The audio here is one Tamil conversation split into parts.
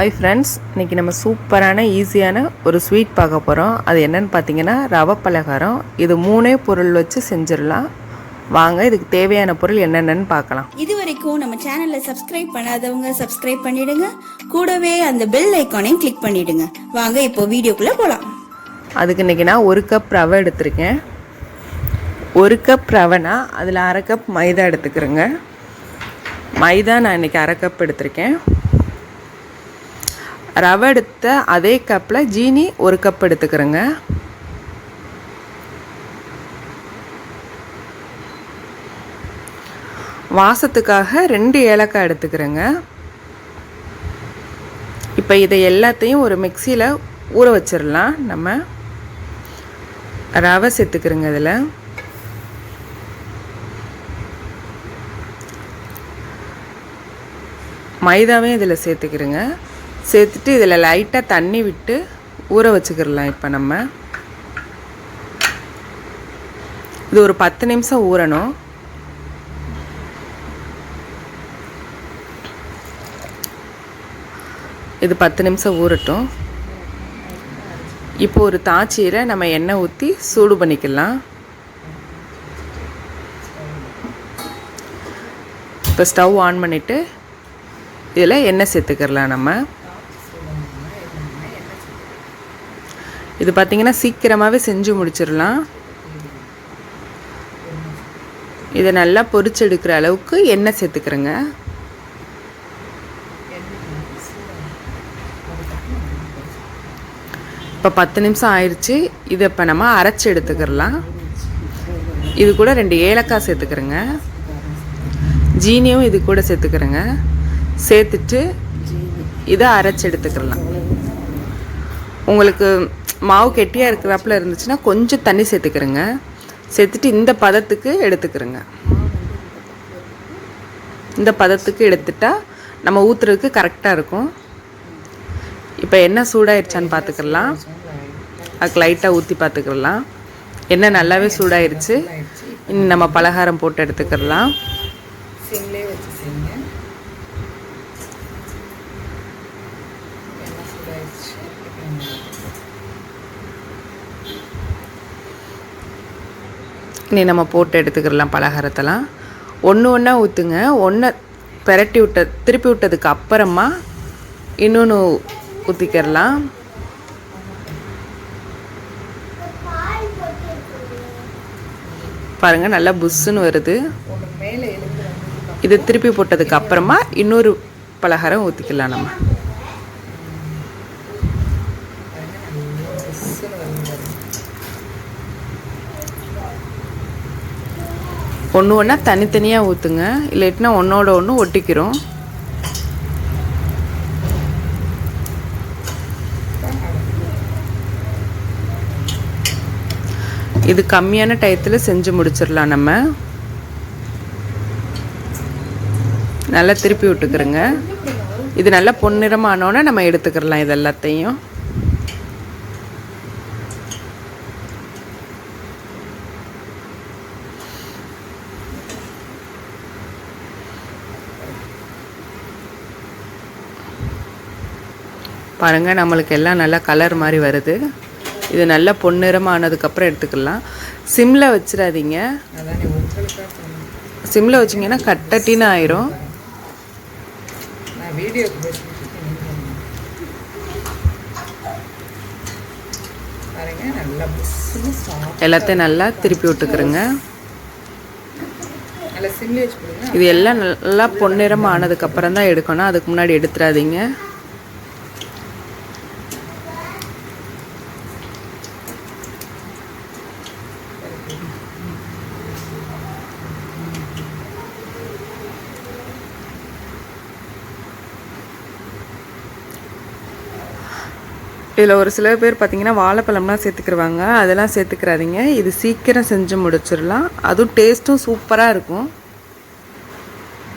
ஹாய் ஃப்ரெண்ட்ஸ் இன்றைக்கி நம்ம சூப்பரான ஈஸியான ஒரு ஸ்வீட் பார்க்க போகிறோம் அது என்னன்னு பார்த்தீங்கன்னா ரவை பலகாரம். இது மூணே பொருள் வச்சு செஞ்சிடலாம். வாங்க இதுக்கு தேவையான பொருள் என்னென்னன்னு பார்க்கலாம். இது வரைக்கும் நம்ம சேனலை சப்ஸ்கிரைப் பண்ணாதவங்க சப்ஸ்கிரைப் பண்ணிடுங்க. கூடவே அந்த பெல் ஐக்கானையும் கிளிக் பண்ணிடுங்க. வாங்க இப்போ வீடியோக்குள்ள போலாம். அதுக்கு இன்றைக்கி நான் ஒரு கப் ரவை எடுத்திருக்கேன். ஒரு கப் ரவைனா அதில் அரை கப் மைதா எடுத்துக்கிறேங்க. மைதா நான் இன்றைக்கி அரை கப் எடுத்திருக்கேன். ரவை எடுத்த அதே கப்பில் ஜீனி ஒரு கப் எடுத்துக்கிறேங்க. வாசத்துக்காக ரெண்டு ஏலக்காய் எடுத்துக்கிறேங்க. இப்போ இதை எல்லாத்தையும் ஒரு மிக்சியில் ஊற வச்சிடலாம் நம்ம ரவை சேர்த்துக்கிறோங்க இதில். மைதாவையும் இதில் சேர்த்துக்கிறேங்க. சேர்த்துட்டு இதில் லைட்டாக தண்ணி விட்டு ஊற வச்சுக்கிடலாம் இப்போ நம்ம. இது ஒரு பத்து நிமிஷம் ஊறணும். இது பத்து நிமிஷம் ஊறட்டும். இப்போ ஒரு தாச்சியில் நம்ம எண்ணெய் ஊற்றி சூடு பண்ணிக்கலாம். இப்போ ஸ்டவ் ஆன் பண்ணிவிட்டு இதில் எண்ணெய் சேர்த்துக்கிடலாம் நம்ம. இது பார்த்திங்கன்னா சீக்கிரமாகவே செஞ்சு முடிச்சிடலாம். இதை நல்லா பொரிச்செடுக்கிற அளவுக்கு எண்ணெய் சேர்த்துக்கிறேங்க. இப்போ பத்து நிமிஷம் ஆயிடுச்சு இதை இப்போ நம்ம அரைச்சி எடுத்துக்கிறலாம். இது கூட ரெண்டு ஏலக்காய் சேர்த்துக்கிறேங்க. ஜீனியும் இது கூட சேர்த்துக்கிறேங்க. சேர்த்துட்டு இதை அரைச்சி எடுத்துக்கிறலாம். உங்களுக்கு மாவு கெட்டியாக இருக்கிறாப்புல இருந்துச்சுன்னா கொஞ்சம் தண்ணி சேர்த்துக்கிறேங்க. சேர்த்துட்டு இந்த பதத்துக்கு எடுத்துக்கிறேங்க. இந்த பதத்துக்கு எடுத்துட்டா நம்ம ஊற்றுறதுக்கு கரெக்டாக இருக்கும். இப்போ என்ன சூடாயிருச்சான்னு பார்த்துக்கலாம் அதுக்கு லைட்டாக ஊற்றி பார்த்துக்கலாம் எண்ணெய் நல்லாவே சூடாயிருச்சு. இன்னும் நம்ம பலகாரம் போட்டு எடுத்துக்கிடலாம் சிம்லே வச்சு செய்யுங்க எண்ணெய் சூடாயிடுச்சு இப்போ நம்ம இனி நம்ம போட்டு எடுத்துக்கிடலாம் பலகாரத்தெல்லாம். ஒன்று ஒன்றா ஊற்றுங்க ஒன்றை பெரட்டி விட்ட திருப்பி விட்டதுக்கு அப்புறமா இன்னொன்று ஊற்றிக்கிறலாம் பாருங்கள் நல்லா புஷ்ஷுன்னு வருது. இதை இது திருப்பி போட்டதுக்கு அப்புறமா இன்னொரு பலகாரம் ஊற்றிக்கலாம் நம்ம. ஒன்று ஒன்றா தனித்தனியாக ஊற்றுங்க இல்லாட்டினா ஒன்றோட ஒன்று ஒட்டிக்கிறோம். இது கம்மியான டயத்தில் செஞ்சு முடிச்சிடலாம் நம்ம. நல்லா திருப்பி விட்டுக்கிறோங்க. இது நல்லா பொன்னிறமானோன்னே நம்ம எடுத்துக்கிறலாம் இது எல்லாத்தையும். பாருங்கள் நம்மளுக்கு எல்லாம் நல்லா கலர் மாதிரி வருது. இது நல்லா பொன்னிறமாக ஆனதுக்கப்புறம் எடுத்துக்கலாம். சிம்மில் வச்சிடாதீங்க. சிம்மில் வச்சிங்கன்னா கட்டட்டின்னு ஆயிரும். எல்லாத்தையும் நல்லா திருப்பி விட்டுக்கிறோங்க. இது எல்லாம் நல்லா பொன்னிறமாக ஆனதுக்கப்புறம் தான் எடுக்கணும். அதுக்கு முன்னாடி எடுத்துடாதீங்க. இதில் ஒரு சில பேர் பார்த்தீங்கன்னா வாழைப்பழம்லாம் சேர்த்துக்கிடுவாங்க அதெல்லாம் சேர்த்துக்கிறாதீங்க. இது சீக்கிரம் செஞ்சு முடிச்சிடலாம். அதுவும் டேஸ்ட்டும் சூப்பராக இருக்கும்.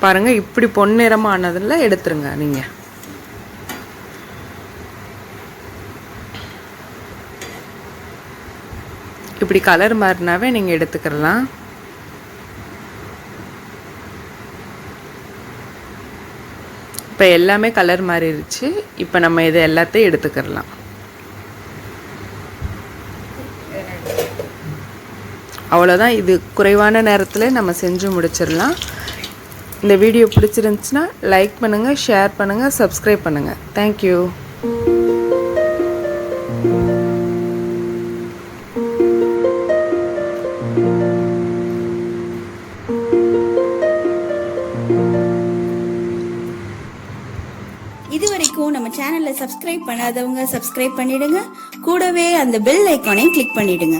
பாருங்கள் இப்படி பொன்னிறமாக ஆனதில் எடுத்துருங்க நீங்கள் இப்படி கலர் மாறினாவே நீங்கள் எடுத்துக்கிறலாம் இப்போ எல்லாமே கலர் மாறிடுச்சு இப்போ நம்ம இதை எல்லாத்தையும் எடுத்துக்கிறலாம் அவ்வளோதான் இது குறைவான நேரத்தில் நம்ம செஞ்சு முடிச்சிடலாம். இந்த வீடியோ பிடிச்சிருந்துச்சுன்னா லைக் பண்ணுங்கள் ஷேர் பண்ணுங்கள் சப்ஸ்கிரைப் பண்ணுங்கள் தேங்க்யூ இது வரைக்கும் நம்ம சேனலை சப்ஸ்கிரைப் பண்ணாதவங்க சப்ஸ்கிரைப் பண்ணிடுங்க. கூடவே அந்த பெல் ஐக்கானையும் கிளிக் பண்ணிடுங்க.